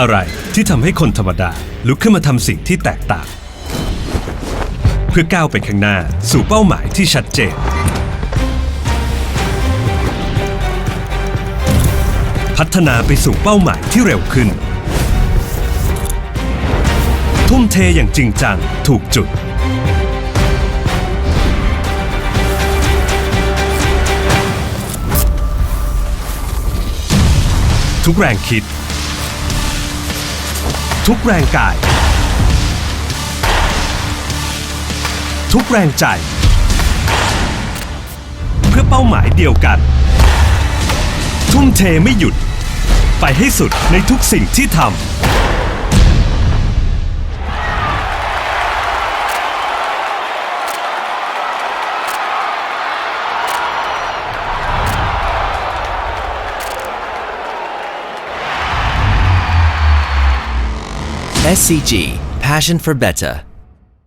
อะไรที่ทำให้คนธรรมดาลุกขึ้นมาทำสิ่งที่แตกต่าง เพื่อก้าวไปข้างหน้าสู่เป้าหมายที่ชัดเจน พัฒนาไปสู่เป้าหมายที่เร็วขึ้น ทุ่มเทอย่างจริงจังถูกจุดทุกแรงคิด ทุกแรงกาย ทุกแรงใจ เพื่อเป้าหมายเดียวกัน ทุ่มเทไม่หยุด ไปให้สุดในทุกสิ่งที่ทำ SCG Passion for Better